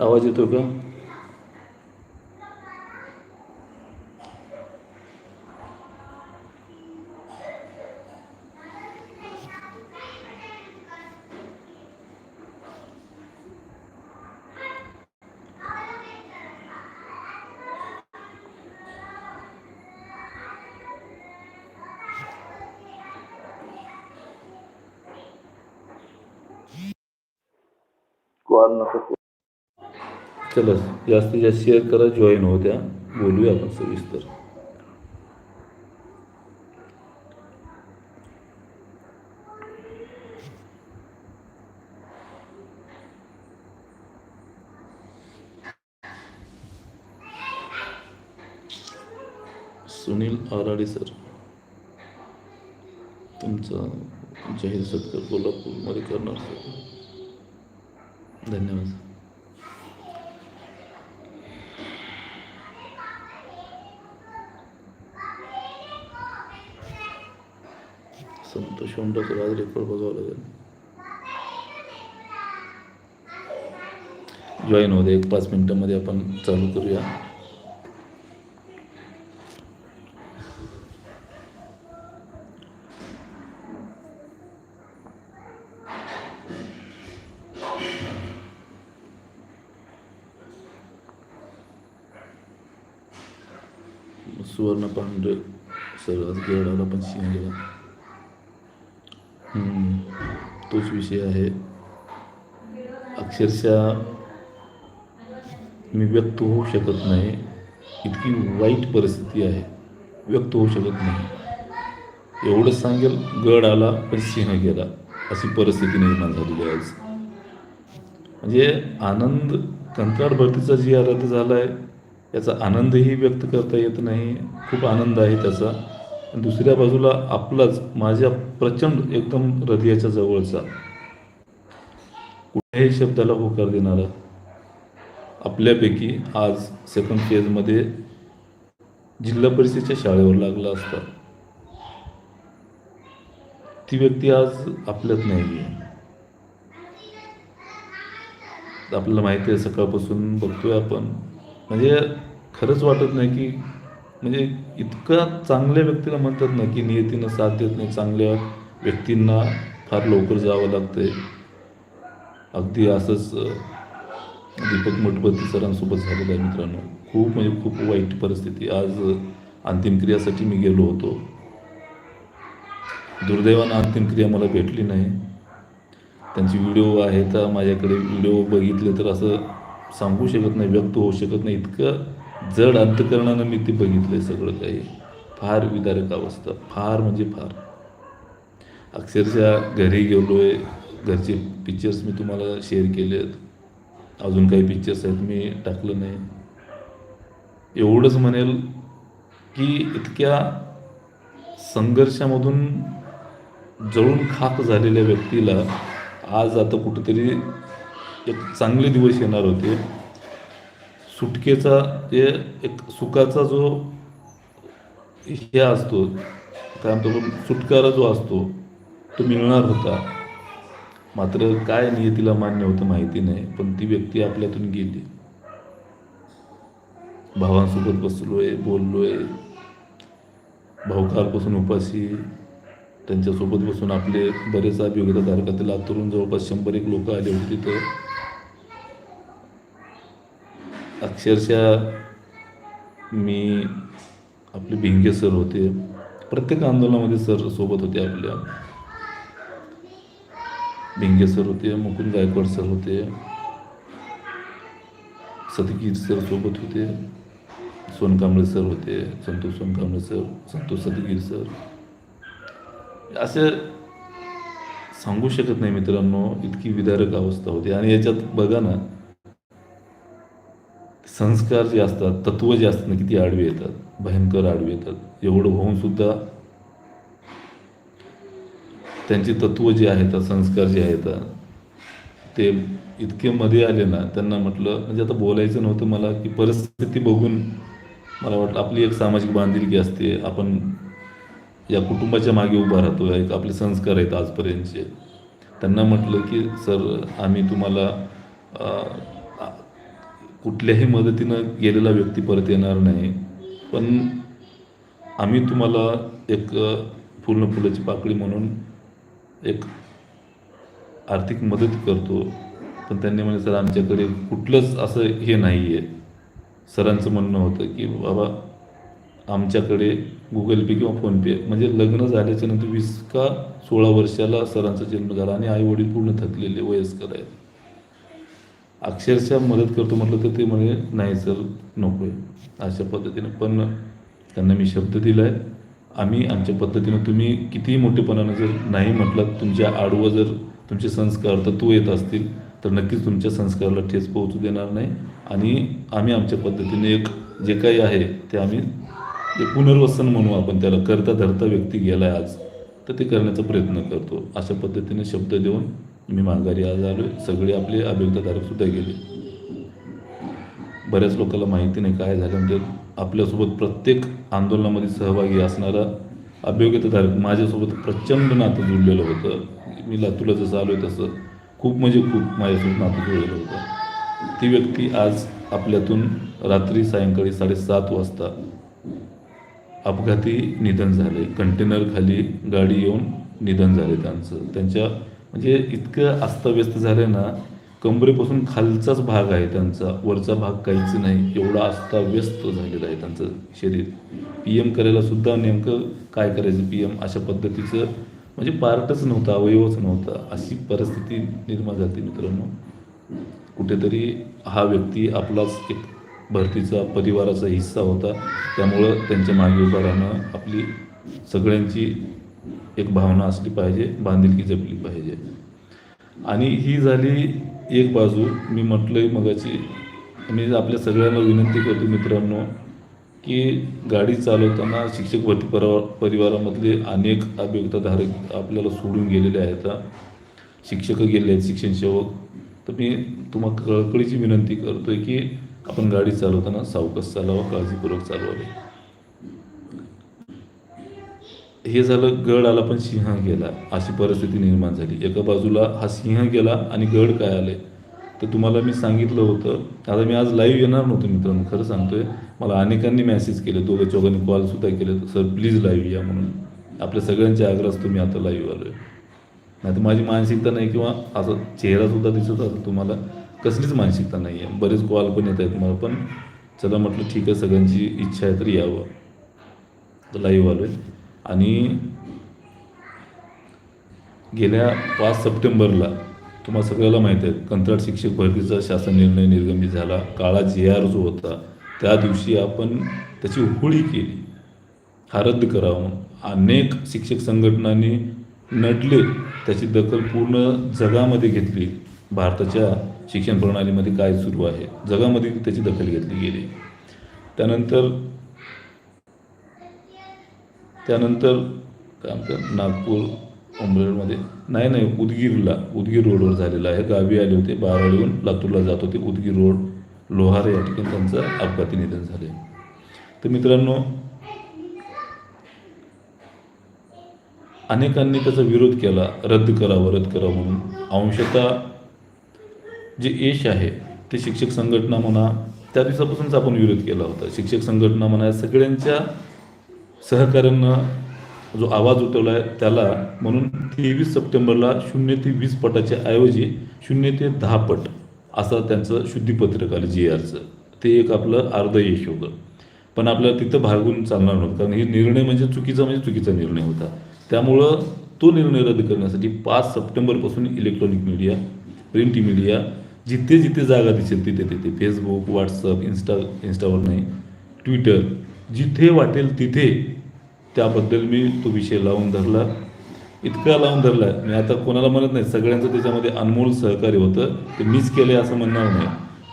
आवाज येतो का? चला जास्तीत जास्त शेअर करा जॉईन हो त्या बोलूया आपण सविस्तर. सुनील आराडे सर. तुमचा जाहीर सत्कार कोल्हापूरमध्ये करणार सर. धन्यवाद सर संतोष होंडाचं आज रेकॉर्ड बघावं लागेल. जॉईन होते एक पाच मिनिटामध्ये आपण चालू करूया. सुवर्ण पांढरे सर आज गेडाला पण शिंगला. हम्म, तोच विषय आहे. अक्षरशः मी व्यक्त होऊ शकत नाही. इतकी वाईट परिस्थिती आहे. व्यक्त होऊ शकत नाही. एवढंच सांगेल गड आला पण सिंह गेला. अशी परिस्थिती निर्माण झालेली आहे आज. म्हणजे आनंद कंत्राट भरतीचा जी रद्द झाला आहे याचा आनंदही व्यक्त करता येत नाही. खूप आनंद आहे त्याचा. दुसऱ्या बाजूला आपलाच माझ्या प्रचंड एकदम हृदयाच्या जवळचा. कुठल्याही शब्दाला होकार देणारा. आपल्यापैकी आज सेकंड फेजमध्ये जिल्हा परिषदेच्या शाळेवर लागला असता. ती व्यक्ती आज आपल्यात नाही आहे आपल्याला माहिती आहे सकाळपासून बघतोय आपण. म्हणजे खरंच वाटत नाही की म्हणजे इतका चांगल्या व्यक्तीला म्हणतात ना की नियतीनं साथ देत नाही चांगल्या व्यक्तींना फार लवकर जावं लागतंय. अगदी असंच दीपक मठपती सरांसोबत झालेलं आहे मित्रांनो. खूप म्हणजे खूप वाईट परिस्थिती. आज अंतिम क्रियासाठी मी गेलो होतो. दुर्दैवानं अंतिम क्रिया मला भेटली नाही. त्यांची व्हिडिओ आहेत माझ्याकडे व्हिडिओ बघितले तर असं सांगू शकत नाही व्यक्त होऊ शकत नाही. इतकं जड अंतकरणानं मी ते बघितलं आहे सगळं काही. फार विदारक अवस्था फार म्हणजे फार. अक्षरशः घरी गेलो आहे घरचे पिक्चर्स मी तुम्हाला शेअर केले आहेत अजून काही पिक्चर्स आहेत मी टाकलं नाही. एवढंच म्हणेल की इतक्या संघर्षामधून जळून खाक झालेल्या व्यक्तीला आज आता कुठेतरी एक चांगले दिवस येणार होते. सुटकेचा जे एक सुखाचा जो हे असतो काय म्हणतो सुटकारा जो असतो तो मिळणार होता. मात्र काय नियतीला मान्य होतं माहिती नाही पण ती व्यक्ती आपल्यातून गेली. भावांसोबत बसलोय बोललोय. भाऊकारपासून उपाशी त्यांच्यासोबत बसून आपले बरेच अभियोगिताधारकातील लातूरून जवळपास शंभर एक लोक आले होते तिथं. अक्षरशः मी आपले भिंगे सर होते. प्रत्येक आंदोलनामध्ये सर सोबत होते आपल्या. भिंगे सर होते मुकुंद गायकवाड सर होते. सतगीर सर सोबत होते. सोनकांबळे सर होते संतोष सोनकांबळे सर संतोष सतगीर सर. असं सांगू शकत नाही मित्रांनो इतकी विदारक अवस्था होती. आणि याच्यात बघा ना संस्कार जे असतात तत्व जे असतात ना किती आडवे येतात भयंकर आडवे येतात. एवढं होऊन सुद्धा त्यांची तत्व जे आहेत संस्कार जे आहेत ते इतके मध्ये आले ना त्यांना म्हटलं म्हणजे आता बोलायचं नव्हतं मला की परिस्थिती बघून मला वाटलं आपली एक सामाजिक बांधिलकी असते. आपण या कुटुंबाच्या मागे उभा राहतो एक आपले संस्कार आहेत आजपर्यंतचे. त्यांना म्हटलं की सर आम्ही तुम्हाला आ- कुठल्याही मदतीनं गेलेला व्यक्ती परत येणार नाही. पण आम्ही तुम्हाला एक पूर्ण फुलाची पाकळी म्हणून एक आर्थिक मदत करतो. पण त्यांनी म्हणजे सर आमच्याकडे कुठलंच असं हे नाही आहे सरांचं म्हणणं होतं की बाबा आमच्याकडे गुगल पे किंवा फोनपे म्हणजे लग्न झाल्याच्यानंतर वीस का सोळा वर्षाला सरांचा जन्म झाला आणि आई वडील पूर्ण थकलेले वयस्कर आहेत. अक्षरशः मदत करतो म्हटलं तर ते म्हणे नाही सर नको आहे अशा पद्धतीनं पण त्यांना मी शब्द दिला आहे आम्ही आमच्या पद्धतीनं तुम्ही कितीही मोठेपणानं जर नाही म्हटलं तुमच्या आडवं जर तुमचे संस्कार तत्व येत असतील तर नक्कीच तुमच्या संस्काराला ठेच पोहोचू देणार नाही. आणि आम्ही आमच्या पद्धतीने एक जे काही आहे ते आम्ही जे पुनर्वसन म्हणू आपण त्याला करता धरता व्यक्ती गेला आहे आज तर ते करण्याचा प्रयत्न करतो. अशा पद्धतीने शब्द देऊन मी माघारी आज आलो सगळे आपले अभियोगताधारक सुद्धा गेले. बऱ्याच लोकांना माहिती नाही काय झालं. म्हणजे आपल्यासोबत प्रत्येक आंदोलनामध्ये सहभागी असणारा अभियोग्यताधारक माझ्यासोबत प्रचंड नातं जुळलेलं होतं. मी लातूरला जसं आलो आहे तसं खूप म्हणजे खूप माझ्यासोबत नातं जुळलेलं होतं. ती व्यक्ती आज आपल्यातून रात्री सायंकाळी साडेसात वाजता अपघाती निधन झाले. कंटेनरखाली गाडी येऊन निधन झाले त्यांचं. त्यांच्या म्हणजे इतकं अस्तव्यस्त झालं ना कंबरेपासून खालचाच भाग आहे त्यांचा वरचा भाग काहीच नाही एवढा अस्ताव्यस्त झालेला आहे त्यांचं शरीर. पी एम करायला सुद्धा नेमकं काय करायचं पी एम अशा पद्धतीचं म्हणजे पार्टच नव्हता अवयवच नव्हता. अशी परिस्थिती निर्माण झाली मित्रांनो. कुठेतरी हा व्यक्ती आपलाच एक भरतीचा परिवाराचा हिस्सा होता. त्यामुळं त्यांच्या मागे उभं राहणं आपली सगळ्यांची एक भावना असली पाहिजे बांधिलकी जपली पाहिजे. आणि ही झाली एक बाजू. मी म्हटलंय मगाची मी आपल्या सगळ्यांना विनंती करतो मित्रांनो की गाडी चालवताना शिक्षक भरती परा परिवारामधले अनेक अभियोगताधारक आपल्याला सोडून गेलेले आहेत. शिक्षक गेले आहेत शिक्षण सेवक. तर मी तुम्हाला कळकळीची विनंती करतोय की आपण गाडी चालवताना सावकाश चालावं काळजीपूर्वक चालवावी. हे झालं गड आला पण सिंह गेला. अशी परिस्थिती निर्माण झाली. एका बाजूला हा सिंह गेला आणि गड काय आले? तर तुम्हाला मी सांगितलं होतं. आता मी आज लाईव्ह येणार नव्हतो मित्रांनो खरं सांगतोय. मला अनेकांनी मेसेज केले दोघं चौघांनी कॉलसुद्धा केले. सर प्लीज लाईव्ह या म्हणून. आपल्या सगळ्यांच्या आग्रहास तुम्ही आता लाईव्ह आहे. नाही तर माझी मानसिकता नाही किंवा असा चेहरासुद्धा दिसत असं तुम्हाला. कसलीच मानसिकता नाही आहे. बरेच कॉल पण येत आहेत मला पण चला म्हटलं ठीक आहे सगळ्यांची इच्छा आहे तर यावं. तर लाईव्ह आलो आहे आणि गेल्या पाच सप्टेंबरला तुम्हाला सगळ्याला माहीत आहे कंत्राट शिक्षक भरतीचा शासन निर्णय निर्गमित झाला. काळा जे आर जो होता त्या दिवशी आपण त्याची होळी केली. हा रद्द करावा म्हणून. अनेक शिक्षक संघटनांनी नडले त्याची दखल पूर्ण जगामध्ये घेतली. भारताच्या शिक्षण प्रणालीमध्ये काय सुरू आहे? जगामध्ये त्याची दखल घेतली गेली. त्यानंतर त्यानंतर काय म्हणतात नागपूर उमरेडमध्ये नाही नाही उदगीरला उदगीर रोडवर झालेला आहे. गावी आले होते बाराळीहून लातूरला जात होते. उदगीर रोड लोहार या ठिकाणी त्यांचं अपघाती निधन झाले. तर मित्रांनो अनेकांनी त्याचा विरोध केला रद्द करावं रद्द करावं म्हणून. अंशतः जे यश आहे ते शिक्षक संघटना म्हणा त्या दिवसापासूनच आपण विरोध केला होता. शिक्षक संघटना म्हणा सगळ्यांच्या सहकाऱ्यांना जो आवाज उठवला आहे त्याला म्हणून तेवीस सप्टेंबरला शून्य ते वीस पटाच्या ऐवजी शून्य ते दहा पट असं त्यांचं शुद्धीपत्रक आलं जी आरचं ते एक आपलं अर्ध यश होतं पण आपल्याला तिथं भागून चालणार नव्हतं. कारण हे निर्णय म्हणजे चुकीचा म्हणजे चुकीचा निर्णय होता. त्यामुळं तो निर्णय रद्द करण्यासाठी पाच सप्टेंबरपासून इलेक्ट्रॉनिक मीडिया प्रिंट मीडिया जिथे जिथे जागा दिसेल तिथे तिथे फेसबुक व्हॉट्सअप इन्स्टा इन्स्टावर नाही ट्विटर जिथे वाटेल तिथे त्याबद्दल मी तो विषय लावून धरला. इतका लावून धरला. मी आता कोणाला म्हणत नाही सगळ्यांचं त्याच्यामध्ये अनमोल सहकार्य होतं. ते मीच केलं असं म्हणणार नाही.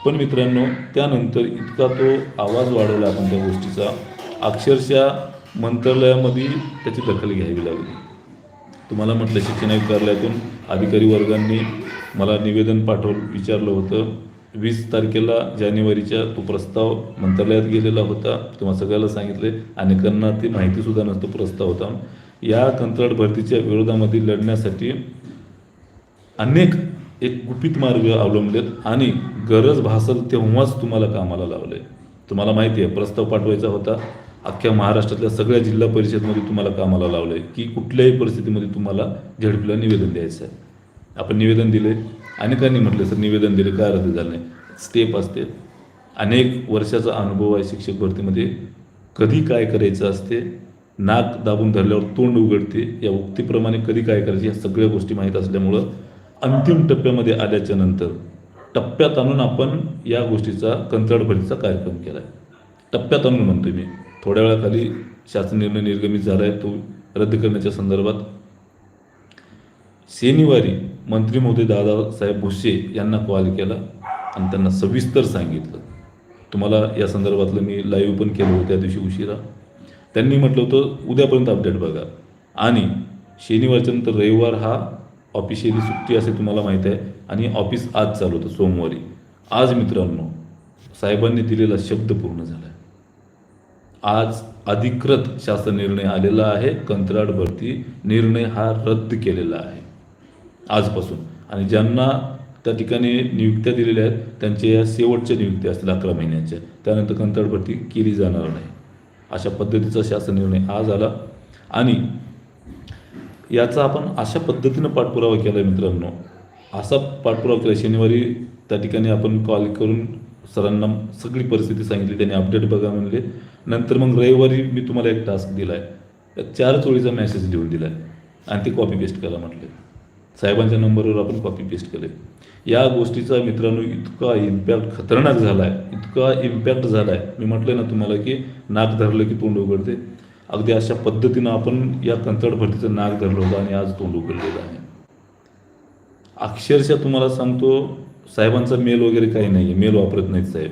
पण मित्रांनो त्यानंतर इतका तो आवाज वाढवला आपण त्या गोष्टीचा. अक्षरशः मंत्रालयामध्ये त्याची दखल घ्यावी लागली. तुम्हाला म्हटलं शिक्षण आयुक्त कार्यालयातून अधिकारी वर्गांनी मला निवेदन पाठवलं विचारलं होतं. वीस तारखेला जानेवारीच्या तो प्रस्ताव मंत्रालयात गेलेला होता. तुम्हाला सगळ्याला सांगितले अनेकांना ती माहितीसुद्धा नसतो प्रस्ताव होता. या कंत्राट भरतीच्या विरोधामध्ये लढण्यासाठी अनेक एक गुपित मार्ग अवलंबलेत आणि गरज भासल तेव्हाच तुम्हाला कामाला लावलं. आहे तुम्हाला माहिती आहे प्रस्ताव पाठवायचा होता. अख्ख्या महाराष्ट्रातल्या सगळ्या जिल्हा परिषदमध्ये तुम्हाला कामाला लावलं. आहे की कुठल्याही परिस्थितीमध्ये तुम्हाला झेडपीला निवेदन द्यायचं आहे. आपण निवेदन दिले. अनेकांनी म्हटलं सर निवेदन दिले काय रद्द झालं नाही? स्टेप असते. अनेक वर्षाचा अनुभव आहे शिक्षक भरतीमध्ये. कधी काय करायचं असते नाक दाबून धरल्यावर तोंड उघडते या उक्तीप्रमाणे कधी काय करायचे या सगळ्या गोष्टी माहीत असल्यामुळं अंतिम टप्प्यामध्ये आल्याच्यानंतर टप्प्यात आणून आपण या गोष्टीचा कंत्राट भरतीचा कार्यक्रम केला आहे टप्प्यात आणून म्हणतोय मी. थोड्या वेळाखाली शासन निर्णय निर्गमित झाला आहे तो रद्द करण्याच्या संदर्भात. शनिवारी मंत्री मोदी दादासाहेब भुसे यांना कॉल केला आणि त्यांना सविस्तर सांगितलं. तुम्हाला या संदर्भातलं मी लाईव्ह पण केलं होतं त्या दिवशी उशिरा. त्यांनी म्हटलं होतं उद्यापर्यंत अपडेट बघा. आणि शनिवारच्या नंतर रविवार हा ऑफिशियली सुट्टी असे तुम्हाला माहीत आहे. आणि ऑफिस आज चालू होतं सोमवारी. आज मित्रांनो साहेबांनी दिलेला शब्द पूर्ण झाला आहे आज अधिकृत शासन निर्णय आलेला आहे कंत्राट भरती निर्णय हा रद्द केलेला आहे. आजपासून. आणि ज्यांना त्या ठिकाणी नियुक्त्या दिलेल्या आहेत त्यांच्या या शेवटच्या नियुक्त्या असतील अकरा महिन्यांच्या त्यानंतर कंत्राट भरती केली जाणार नाही. अशा पद्धतीचा शासन निर्णय आज आला. आणि याचा आपण अशा पद्धतीनं पाठपुरावा केला आहे मित्रांनो. असा पाठपुरावा केला शनिवारी त्या ठिकाणी आपण कॉल करून सरांना सगळी परिस्थिती सांगितली. त्यांनी अपडेट बघा म्हणले. नंतर मग रविवारी मी तुम्हाला एक टास्क दिला आहे चार चोळीचा मेसेज लिहून दिला आहे आणि ते कॉपी पेस्ट करा म्हटले. साहेबांच्या नंबरवर आपण कॉपी पेस्ट केले या गोष्टीचा मित्रांनो इतका इम्पॅक्ट खतरनाक झाला आहे इतका इम्पॅक्ट झाला आहे मी म्हटलं ना तुम्हाला की नाक धरलं की तोंड उघडते. अगदी अशा पद्धतीनं आपण या कंत्राट भरतीचं नाक धरलं होतं आणि आज तोंड उघडलेलं आहे. अक्षरशः तुम्हाला सांगतो साहेबांचा मेल वगैरे काही नाही आहे मेल वापरत नाहीत साहेब.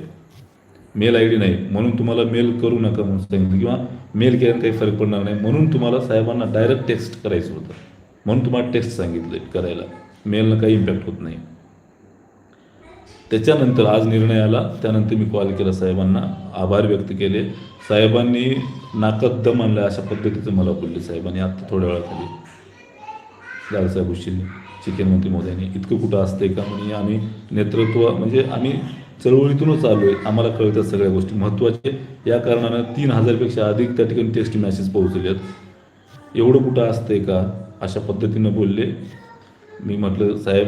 मेल आय डी नाही. म्हणून तुम्हाला मेल करू नका म्हणून सांगितलं. किंवा मेल केल्याने काही फरक पडणार नाही. म्हणून तुम्हाला साहेबांना डायरेक्ट टेक्स्ट करायचं होतं. म्हणून तुम्हाला टेक्स्ट सांगितलं करायला. मेलनं काही इम्पॅक्ट होत नाही. त्याच्यानंतर आज निर्णय आला. त्यानंतर मी कॉल केला साहेबांना. आभार व्यक्त केले. साहेबांनी नाकात दम आणला अशा पद्धतीचं मला बोलले साहेबांनी. आत्ता थोड्या वेळाखाली. दादासाहेब हुशींनी शिक्षण मंत्री मोदयांनी इतकं कुठं असतंय का म्हणजे आम्ही नेतृत्व म्हणजे आम्ही चळवळीतूनच आलो आहे आम्हाला कळतात सगळ्या गोष्टी. महत्त्वाचे या कारणानं तीन हजारपेक्षा अधिक त्या ठिकाणी टेक्स्ट मॅसेज पोहोचले आहेत एवढं कुठं असतंय का? अशा पद्धतीनं बोलले. मी म्हटलं साहेब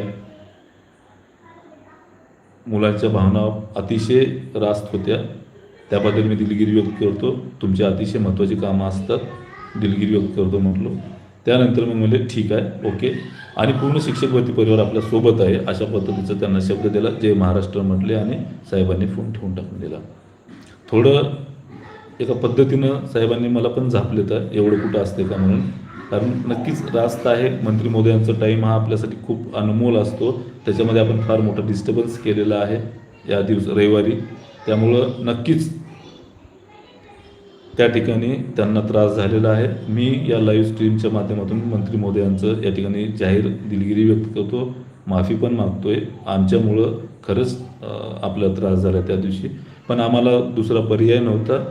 मुलांच्या भावना अतिशय रास्त होत्या. त्याबद्दल मी दिलगिरी व्यक्त करतो. तुमचे अतिशय महत्त्वाची कामं असतात. दिलगिरी व्यक्त करतो म्हटलो. त्यानंतर मग म्हणले ठीक आहे ओके. आणि पूर्ण शिक्षक भरती परिवार आपल्यासोबत आहे अशा पद्धतीचा त्यांना शब्द दिला. जय महाराष्ट्र म्हटले आणि साहेबांनी फोन ठेवून टाकून दिला. थोडं एका पद्धतीनं साहेबांनी मला पण झापले तर एवढं कुठं असते का? म्हणून. कारण नक्कीच रास्त आहे. मंत्री मोदयांचा टाईम हा आपल्यासाठी खूप अनमोल असतो. त्याच्यामध्ये आपण फार मोठा डिस्टर्बन्स केलेला आहे. या दिवस रविवारी. त्यामुळं नक्कीच त्या ठिकाणी त्यांना त्रास झालेला आहे. मी या लाईव्ह स्ट्रीमच्या माध्यमातून मंत्री मोदयांचं या ठिकाणी जाहीर दिलगिरी व्यक्त करतो. माफी पण मागतोय. आमच्यामुळं खरंच आपला त्रास झाला त्या दिवशी. पण आम्हाला दुसरा पर्याय नव्हता.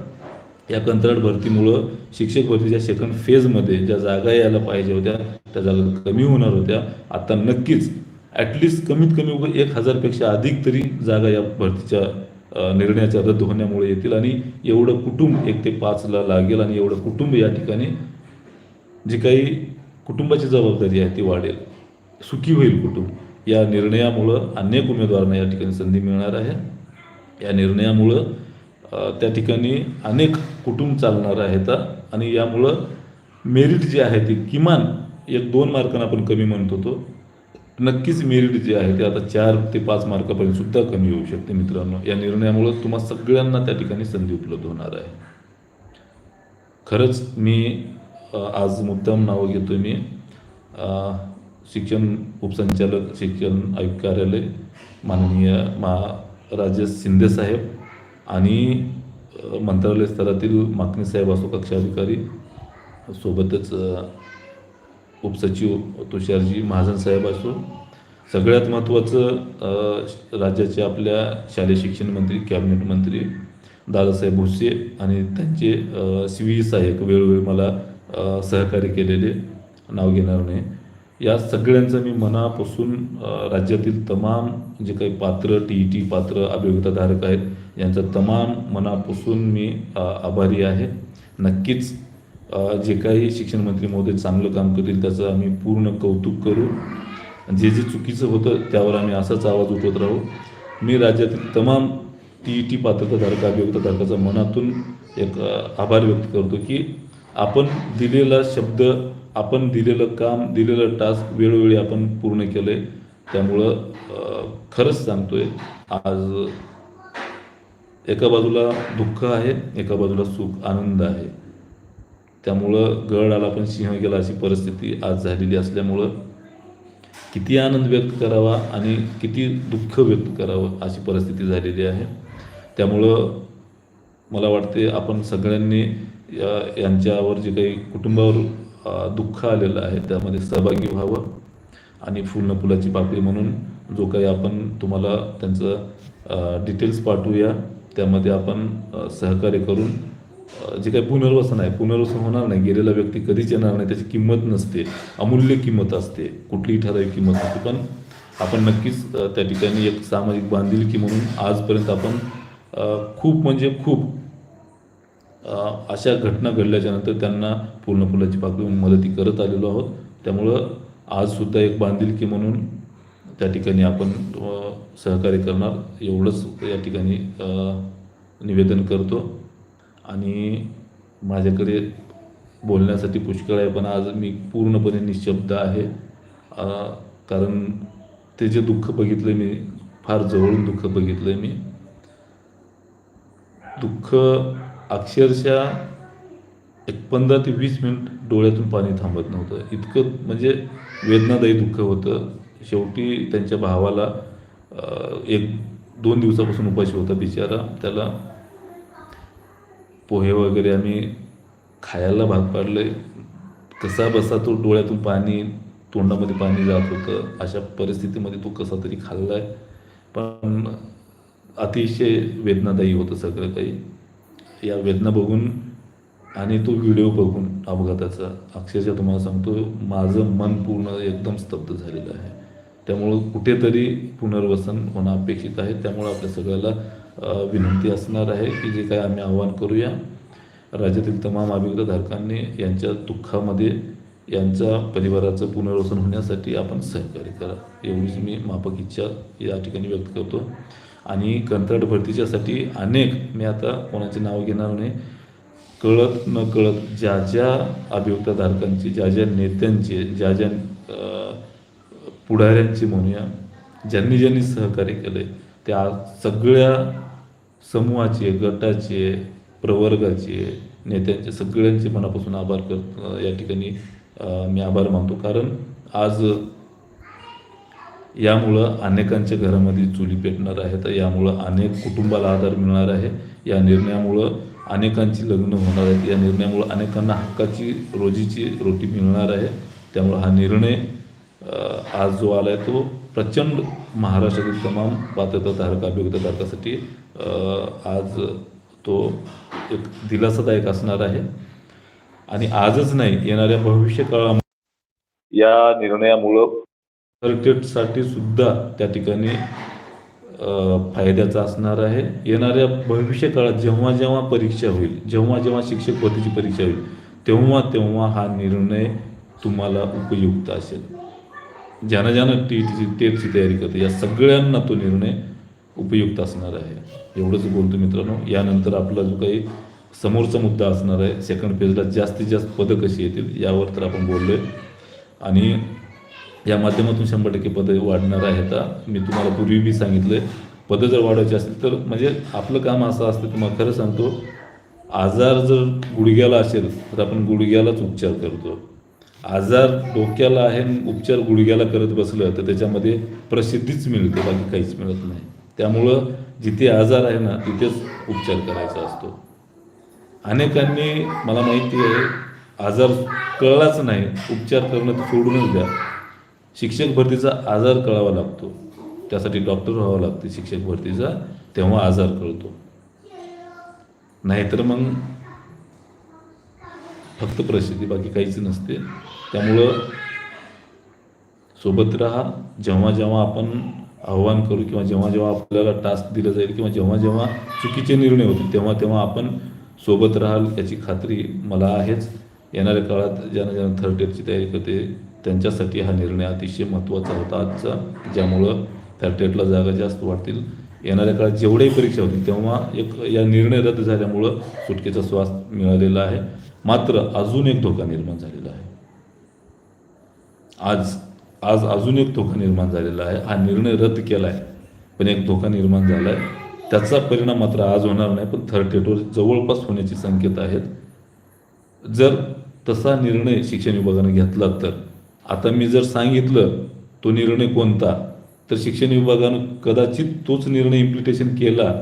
या कंत्राट भरतीमुळं शिक्षक भरतीच्या सेकंड फेजमध्ये ज्या जागा यायला पाहिजे होत्या त्या जागा कमी होणार होत्या. आता नक्कीच ॲटलिस्ट कमीत कमी एक हजारपेक्षा अधिक तरी जागा या भरतीच्या निर्णयाच्या रद्द होण्यामुळे येतील आणि एवढं कुटुंब एक ते पाचला लागेल आणि एवढं कुटुंब या ठिकाणी जी काही कुटुंबाची जबाबदारी आहे ती वाढेल. सुखी होईल कुटुंब. या निर्णयामुळं अनेक उमेदवारांना या ठिकाणी संधी मिळणार आहे. या निर्णयामुळं त्या ठिकाणी अनेक कुटुंब चालणार आहेत आणि यामुळं मेरिट जे आहे ते किमान एक दोन मार्कांना आपण कमी म्हणत होतो. नक्कीच मेरिट जे आहे ते आता चार ते पाच मार्कापर्यंत सुद्धा कमी होऊ शकते मित्रांनो. या निर्णयामुळं तुम्हा सगळ्यांना त्या ठिकाणी संधी उपलब्ध होणार आहे. खरंच मी आज मुद्दाम नावं घेतो मी. शिक्षण उपसंचालक शिक्षण आयुक्त कार्यालय माननीय मा राजेश शिंदेसाहेब आणि मंत्रालय स्तरातील माकणी साहेब असो कक्षाधिकारी सोबतच उपसचिव तुषारजी महाजन साहेब असो सगळ्यात महत्त्वाचं राज्याचे आपल्या शालेय शिक्षण मंत्री कॅबिनेट मंत्री दादासाहेब भुसे आणि त्यांचे सी सहाय्यक वेळोवेळी मला सहकार्य केलेले नाव घेणार नाही. या सगळ्यांचं मी मनापासून राज्यातील तमाम जे काही पात्र टी ई टी पात्र अभियोगिताधारक आहेत यांचा तमाम मनापासून मी आभारी आहे. नक्कीच जे काही शिक्षण मंत्री महोदय चांगलं काम करतील त्याचं आम्ही पूर्ण कौतुक करू. जे जे चुकीचं होतं त्यावर आम्ही असाच आवाज उठवत राहू. मी राज्यातील तमाम टी ई टी पात्रताधारक अभियोगिताधारकाचा मनातून एक आभार व्यक्त करतो की आपण दिलेला शब्द आपण दिलेलं काम दिलेलं टास्क वेळोवेळी आपण पूर्ण केलं आहे त्यामुळं खरंच सांगतोय आज एका बाजूला दुःख आहे एका बाजूला सुख आनंद आहे. त्यामुळं गड आला पण सिंह गेला अशी परिस्थिती आज झालेली असल्यामुळं किती आनंद व्यक्त करावा आणि किती दुःख व्यक्त करावं अशी परिस्थिती झालेली आहे. त्यामुळं मला वाटते आपण सगळ्यांनी या- यांच्यावर जे काही कुटुंबावर दुःख आलेलं आहे त्यामध्ये सहभागी व्हावं आणि फुल फुलाची पाकळी म्हणून जो काही आपण तुम्हाला त्यांचं डिटेल्स पाठवूया. त्यामध्ये आपण सहकार्य करून जे काही पुनर्वसन आहे पुनर्वसन होणार नाही. गेलेला व्यक्ती कधीच येणार नाही. त्याची किंमत नसते. अमूल्य किंमत असते. कुठलीही ठराविक किंमत नसते. पण आपण नक्कीच त्या ठिकाणी एक सामाजिक बांधिलकी म्हणून आजपर्यंत आपण खूप म्हणजे खूप अशा घटना घडल्याच्या नंतर त्यांना पूर्ण फुलाची पाकळी मदती करत आलेलो आहोत. त्यामुळं आजसुद्धा एक बांधिलकी म्हणून त्या ठिकाणी आपण सहकार्य करणार. एवढंच या ठिकाणी निवेदन करतो. आणि माझ्याकडे बोलण्यासाठी पुष्कळ आहे पण आज मी पूर्णपणे निशब्द आहे. कारण ते जे दुःख बघितलं मी फार जवळून दुःख बघितलं मी. दुःख अक्षरशः एक पंधरा ते वीस मिनिट डोळ्यातून पाणी थांबत नव्हतं. इतकं म्हणजे वेदनादायी दुःख होतं. शेवटी त्यांच्या भावाला एक दोन दिवसापासून उपाशी होता बिचारा. त्याला पोहे वगैरे आम्ही खायला भाग पाडले. कसा बसा तो डोळ्यातून पाणी तोंडामध्ये पाणी जात होतं. अशा परिस्थितीमध्ये तो कसा तरी खाल्लाय. पण अतिशय वेदनादायी होतं सगळं काही. या वेदना बघून आणि तो व्हिडिओ बघून अपघाताचा अक्षरशः तुम्हाला सांगतो माझं मन पूर्ण एकदम स्तब्ध झालेलं आहे. त्यामुळं कुठेतरी पुनर्वसन होणं अपेक्षित आहे. त्यामुळं आपल्या सगळ्याला विनंती असणार आहे की जे काय आम्ही आव्हान करूया राज्यातील तमाम अभियोगधारकांनी यांच्या दुःखामध्ये यांच्या परिवाराचं पुनर्वसन होण्यासाठी आपण सहकार्य करा. एवढीच मी माफक इच्छा या ठिकाणी व्यक्त करतो. आणि कंत्राट भरतीच्यासाठी अनेक मी आता कोणाचे नाव घेणार नाही कळत न कळत ज्या ज्या अभियुक्तधारकांची ज्या ज्या नेत्यांचे ज्या ज्या पुढाऱ्यांची म्हणूया ज्यांनी ज्यांनी सहकार्य केले त्या सगळ्या समूहाचे गटाचे आहे नेत्यांचे सगळ्यांचे मनापासून आभार कर या ठिकाणी मी आभार मानतो. कारण आज यामुळं अनेकांच्या घरामध्ये चुली पेटणार आहेत यामुळं अनेक कुटुंबाला आधार मिळणार आहे. या निर्णयामुळं अनेकांची लग्न होणार आहेत. या निर्णयामुळं अनेकांना हक्काची रोजीची रोटी मिळणार आहे. त्यामुळं हा निर्णय आज जो आला आहे तो प्रचंड महाराष्ट्रातील तमाम पात्रताधारक अभियोगताधारकासाठी आज तो एक दिलासादायक असणार आहे. आणि आजच नाही येणाऱ्या भविष्य काळामध्ये या निर्णयामुळं क्रिकेटसाठी सुद्धा त्या ठिकाणी फायद्याचा असणार आहे. येणाऱ्या भविष्य काळात जेव्हा जेव्हा परीक्षा होईल जेव्हा जेव्हा शिक्षक पदीची परीक्षा होईल तेव्हा तेव्हा हा निर्णय तुम्हाला उपयुक्त असेल. ज्यानं ज्यानं टी टीची टेटची तयारी करते या सगळ्यांना तो निर्णय उपयुक्त असणार आहे. एवढंच बोलतो मित्रांनो. यानंतर आपला जो काही समोरचा मुद्दा असणार आहे सेकंड फेजला जास्तीत जास्त पदं कशी येतील यावर तर आपण बोललो आहे आणि या माध्यमातून शंभर टक्के पदं वाढणार आहेत. मी तुम्हाला पूर्वी बी सांगितलं आहे पदं जर वाढवायची असतील तर म्हणजे आपलं काम असं असतं तुम्हाला खरं सांगतो आजार जर गुडघ्याला असेल तर आपण गुडघ्यालाच उपचार करतो. आजार डोक्याला आहे उपचार गुडघ्याला करत बसलं तर त्याच्यामध्ये प्रसिद्धीच मिळते बाकी काहीच मिळत नाही. त्यामुळं जिथे आजार आहे ना तिथेच उपचार करायचा असतो. अनेकांनी मला माहिती आहे आजार कळलाच नाही उपचार करणं तर सोडूनच द्या. शिक्षक भरतीचा आजार कळावा लागतो. त्यासाठी डॉक्टर व्हावं लागते शिक्षक भरतीचा तेव्हा आजार कळतो. नाहीतर मग फक्त प्रसिद्धी बाकी काहीच नसते. त्यामुळं सोबत राहा. जेव्हा जेव्हा आपण आव्हान करू किंवा जेव्हा जेव्हा आपल्याला टास्क दिलं जाईल किंवा जेव्हा जेव्हा चुकीचे निर्णय होतील तेव्हा तेव्हा आपण सोबत राहाल याची खात्री मला आहेच. येणाऱ्या काळात ज्यांना ज्यांना थर्ड इयरची तयारी करते त्यांच्यासाठी हा निर्णय अतिशय महत्त्वाचा होता आजचा. ज्यामुळं थर्ड इयरला जागा जास्त वाढतील. येणाऱ्या काळात जेवढ्याही परीक्षा होतील तेव्हा एक या निर्णय रद्द झाल्यामुळं सुटकेचा श्वास मिळालेला आहे. मात्र अजून एक धोका निर्माण झालेला आहे. आज आज अजून एक धोका निर्माण झालेला आहे. हा निर्णय रद्द केला आहे पण एक धोका निर्माण झाला आहे त्याचा परिणाम मात्र आज होणार नाही पण थर्ड डेटवर जवळपास होण्याची संकेत आहेत. जर तसा निर्णय शिक्षण विभागाने घेतला तर आता मी जर सांगितलं तो निर्णय कोणता? तर शिक्षण विभागानं कदाचित तोच निर्णय इम्प्लिटेशन केला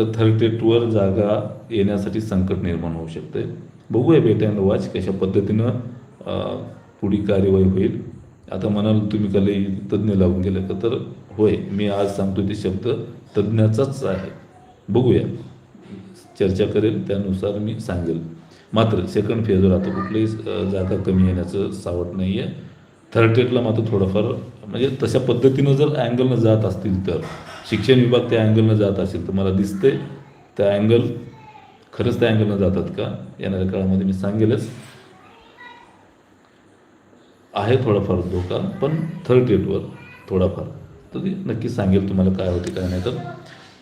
तर थर्ड एटवर जागा येण्यासाठी संकट निर्माण होऊ शकते. बघूया बेटा अँड वॉच कशा पद्धतीनं पुढी कार्यवाही होईल. आता म्हणाल तुम्ही का तज्ज्ञ लावून गेलं का? तर होय मी आज सांगतो ते शब्द तज्ज्ञाचाच आहे. बघूया. चर्चा करेल त्यानुसार मी सांगेल. मात्र सेकंड फेजवर आता कुठलीही जागा कमी येण्याचं सावट नाही आहे थर्ड एटला मात्र थोडंफार म्हणजे तशा पद्धतीनं जर अँगलनं जात असतील तर. शिक्षण विभाग त्या अँगलनं जात असेल तर मला दिसते त्या अँगल खरंच त्या अँगलनं जातात का? येणाऱ्या काळामध्ये मी सांगेलच. आहे थोडाफार धोका पण थर्ड डेटवर थोडाफार. तर ते नक्की सांगेल तुम्हाला काय होते काय नाही तर.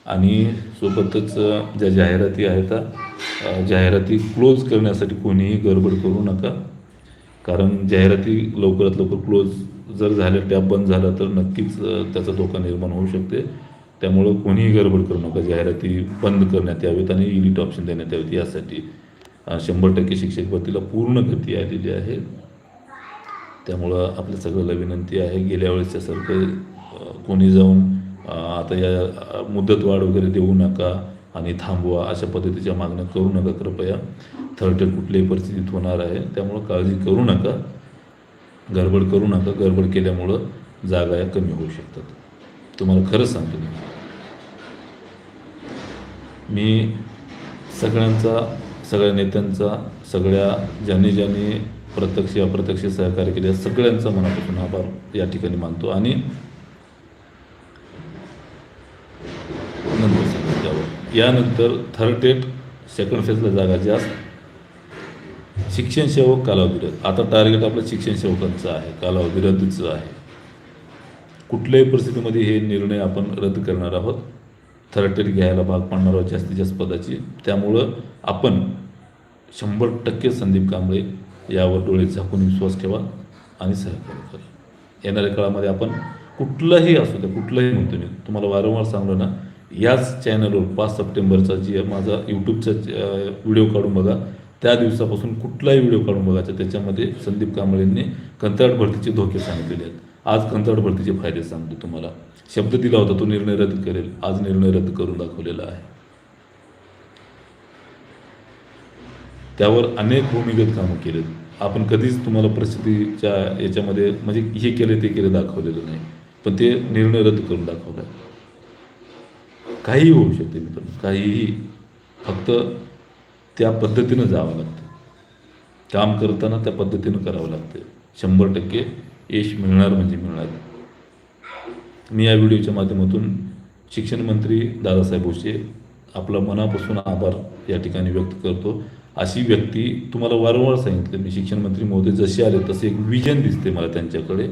आणि सोबतच ज्या जाहिराती आहेत जाहिराती क्लोज करण्यासाठी कोणीही गडबड करू नका. कारण जाहिराती लवकरात लवकर क्लोज जर झाल्या टॅब बंद झाला तर नक्कीच त्याचा धोका निर्माण होऊ शकते. त्यामुळं कोणीही गडबड करू नका. जाहिराती बंद करण्यात यावेत आणि इलिट ऑप्शन देण्यात यावेत. यासाठी शंभर टक्के शिक्षक भरतीला पूर्ण गती आलेली आहे. त्यामुळं आपल्या सगळ्याला विनंती आहे. गेल्या वेळेसच्यासारखं सारखं कोणी जाऊन आता या मुदतवाढ वगैरे देऊ नका आणि थांबवा अशा पद्धतीच्या मागण्या करू नका कृपया. थर्ड डेट कुठल्याही परिस्थितीत होणार आहे. त्यामुळं काळजी करू नका. गडबड करू नका. गडबड केल्यामुळं जागा या कमी होऊ शकतात. तुम्हाला खरंच सांगतो मी सगळ्यांचा सगळ्या नेत्यांचा सगळ्या ज्यांनी ज्यांनी प्रत्यक्ष अप्रत्यक्ष सहकार्य केले सगळ्यांचा मनापासून आभार या ठिकाणी मानतो. आणि नंतर सांगितल्यावर यानंतर थर्ड डेट सेकंड फेजला जागा जास्त शिक्षण सेवक कालावधी आता टार्गेट आपलं शिक्षण सेवकांचं आहे कालावधी रद्दचं आहे. कुठल्याही परिस्थितीमध्ये हे निर्णय आपण रद्द करणार आहोत. थर्ड घ्यायला भाग पाडणार आहोत जास्तीत जास्त पदाची. त्यामुळं आपण शंभर टक्के संदीप कांबळे यावर डोळे झाकून विश्वास ठेवा आणि सहकार्य करा. येणाऱ्या काळामध्ये आपण कुठलंही असू द्या कुठलंही म्हणतो मी तुम्हाला वारंवार सांगलो ना याच चॅनलवर पाच सप्टेंबरचा जी माझा यूट्यूबचा व्हिडिओ काढून बघा. त्या दिवसापासून कुठलाही व्हिडिओ काढून बघायचा. त्याच्यामध्ये संदीप कांबळेंनी कंत्राट भरतीचे धोके सांगितलेले आहेत. आज कंत्राट भरतीचे फायदे सांगतो तुम्हाला. शब्द दिला होता तो निर्णय रद्द करेल. आज निर्णय रद्द करून दाखवलेला आहे. त्यावर अनेक भूमिगत कामं केलेत. आपण कधीच तुम्हाला परिस्थितीच्या याच्यामध्ये म्हणजे हे केले ते केले दाखवलेलं नाही. पण ते निर्णय रद्द करून दाखवला काहीही होऊ शकते मित्रांनो. काहीही फक्त त्या पद्धतीनं जावं लागतं. काम करताना त्या पद्धतीनं करावं लागतं. शंभर टक्के यश मिळणार म्हणजे मिळणार. मी या व्हिडिओच्या माध्यमातून शिक्षण मंत्री दादासाहेब भोसे आपला मनापासून आभार या ठिकाणी व्यक्त करतो. अशी व्यक्ती तुम्हाला वारंवार सांगितलं मी शिक्षण मंत्री महोदय जसे आले तसे एक विजन दिसते मला त्यांच्याकडे.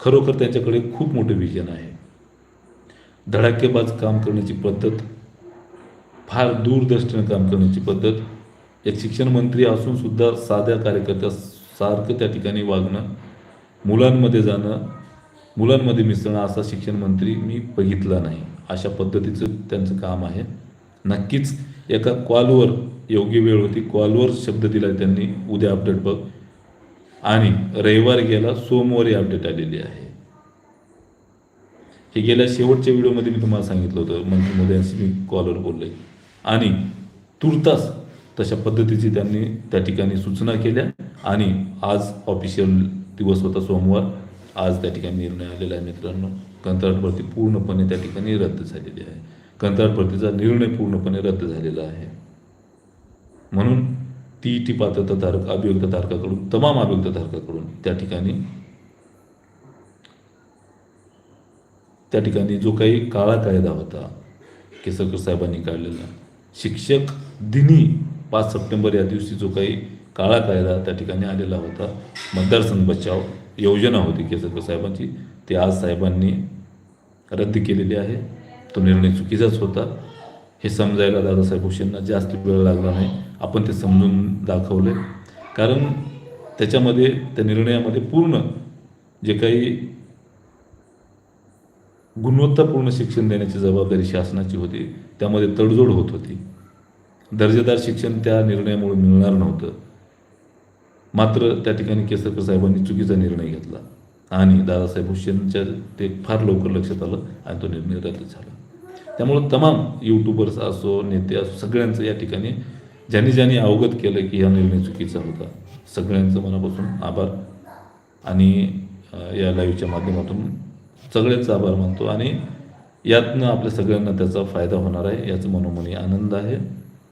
खरोखर त्यांच्याकडे खूप मोठं विजन आहे. धडाकेबाज काम करण्याची पद्धत फार दूरदृष्टीनं काम करण्याची पद्धत एक शिक्षण मंत्री असून सुद्धा साध्या कार्यकर्त्या सारखं त्या ठिकाणी वागणं मुलांमध्ये जाणं मुलांमध्ये मिसळणं असा शिक्षण मंत्री मी बघितला नाही. अशा पद्धतीचं त्यांचं काम आहे. नक्कीच एका कॉलवर योग्य वेळ होती. कॉलवर शब्द दिला त्यांनी उद्या अपडेट बघ. आणि रविवार गेला सोमवारी अपडेट आलेली आहे. हे गेल्या शेवटच्या व्हिडिओमध्ये मी तुम्हाला सांगितलं होतं. मंत्री मोदयांशी मी कॉलवर बोललोय. आणि तुर्तास तशा पद्धतीची त्यांनी त्या ठिकाणी सूचना केल्या. आणि आज ऑफिशियल दिवस होता सोमवार. आज त्या ठिकाणी निर्णय आलेला आहे मित्रांनो. कंत्राट भरती पूर्णपणे त्या ठिकाणी रद्द झालेली आहे. कंत्राट भरतीचा निर्णय पूर्णपणे रद्द झालेला आहे. म्हणून ती ती पात्रता धारक अभियुक्त धारकाकडून तमाम अभियुक्त धारकाकडून त्या ठिकाणी त्या ठिकाणी जो काही काळा कायदा होता केसरकर साहेबांनी काढलेला शिक्षक दिनी पाच सप्टेंबर या दिवशी जो काही काळा कायदा त्या ठिकाणी आलेला होता. मतदारसंघ बचाव योजना होती केसरकर साहेबांची. ती आज साहेबांनी रद्द केलेली आहे. तो निर्णय चुकीचाच होता. हे समजायला दादासाहेब भुसेंना जास्त वेळ लागला नाही. आपण ते समजून दाखवले. कारण त्याच्यामध्ये त्या निर्णयामध्ये पूर्ण जे काही गुणवत्तापूर्ण शिक्षण देण्याची जबाबदारी शासनाची होती. त्यामध्ये तडजोड होत होती. दर्जेदार शिक्षण त्या निर्णयामुळे मिळणार नव्हतं. मात्र त्या ठिकाणी केसरकर साहेबांनी चुकीचा निर्णय घेतला. आणि दादासाहेब भुसेंच्या ते फार लवकर लक्षात आलं आणि तो निर्णय रद्द झाला. त्यामुळं तमाम यूट्यूबर्स असो नेते असो सगळ्यांचं या ठिकाणी ज्यांनी ज्यांनी अवगत केलं की हा निर्णय चुकीचा होता सगळ्यांचं मनापासून आभार. आणि या लाईव्हच्या माध्यमातून सगळ्यांचा आभार मानतो. आणि यातनं आपल्या सगळ्यांना त्याचा फायदा होणार आहे याचं मनोमनी आनंद आहे.